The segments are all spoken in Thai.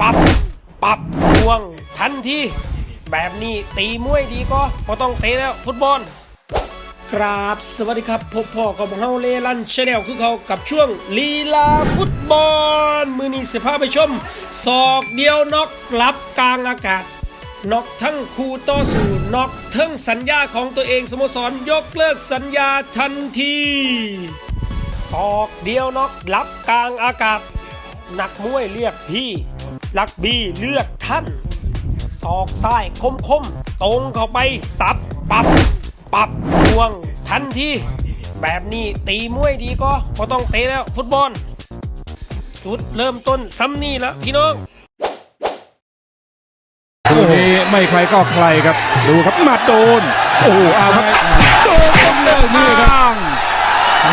ปับปับทวง ทันทีแบบนี้ตีมวยดีก็พอต้องเตะแล้วฟุตบอล ครับสวัสดีครับพบพ่อกับเฮาเลลันชาแนลคือเขากับช่วงลีลาฟุตบอล มือนี้สิพาไปชมศอกเดียวน็อกกลับกลางอากาศน็อกทั้งคู่ต่อสู้น็อกทั้งสัญญาของตัวเองสโมสรยกเลิกสัญญาทันทีศอกเดียวน็อกรับกลางอากาศ นักมวยเรียกพี่ ลักบี้เลือกท่านศอกซ้ายคมคมๆตรงเข้าไปสับปับปับทวง ทันทีแบบนี้ตีมวยดีก็พอต้องเตะแล้วฟุตบอล จุดเริ่มต้นซ้ำนี่ละพี่น้องคู่นี้ไม่ใครก็ใครครับ ดูครับหมัดโดน โอ้โหเอาครับโดนจนเลยนี่ครับ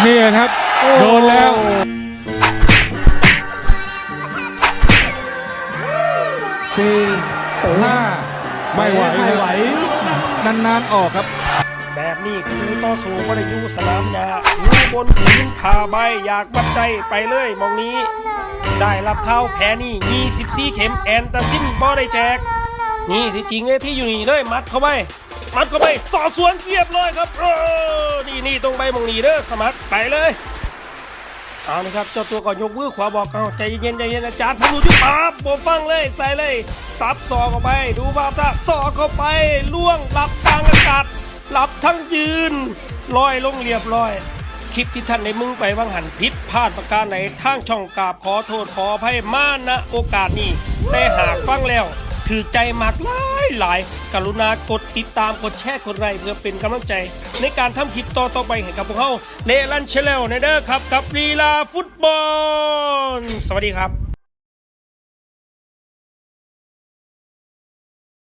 นี่ครับ โดนแล้ว สี่ห้าไม่ไหวไม่ไหว นานๆออกครับ แบบนี้คือต่อสู้ก็ได้อยู่สนามหญ้าอยู่บนผืนผ้าใบอยากบัดใจไปเลยมองนี้ ได้รับข่าวแพ้นี่ 24 เข็มแอนตาซินบ่ได้แจก นี่ที่จริงเลยที่อยู่นี่เลยมัดเข้าไปมัดเข้าไปสอดสวนเรียบเลยครับเออนี่นี่ตรงใบมองนี้เด้อสมัครไปเลย เอาละครับเจ้าตัวก็ยกมือขวาบอกเอาใจเย็นใจเย็นอาจารย์ผมรู้จุดปั๊บผมฟังเลยใส่เลยซับซอกเข้าไป ดูภาพซะซอกเข้าไปล่วงหลับกลางอากาศหลับทั้งยืนลอยลงเรียบร้อย คลิปที่ท่านในมึงไปวังหันผิดพลาดประการไหนทางช่องกราบขอโทษขออภัยมาณโอกาสนี้แต่หากฟังแล้ว ถือใจมากหลายหลายกรุณากดติดตามกดแชร์กดไลค์เพื่อเป็นกำลังใจ ในการทำคลิปต่อต่อไปให้กับพวกเขาเนลันเชลเลในเด้อครับ กับลีลาฟุตบอล สวัสดีครับ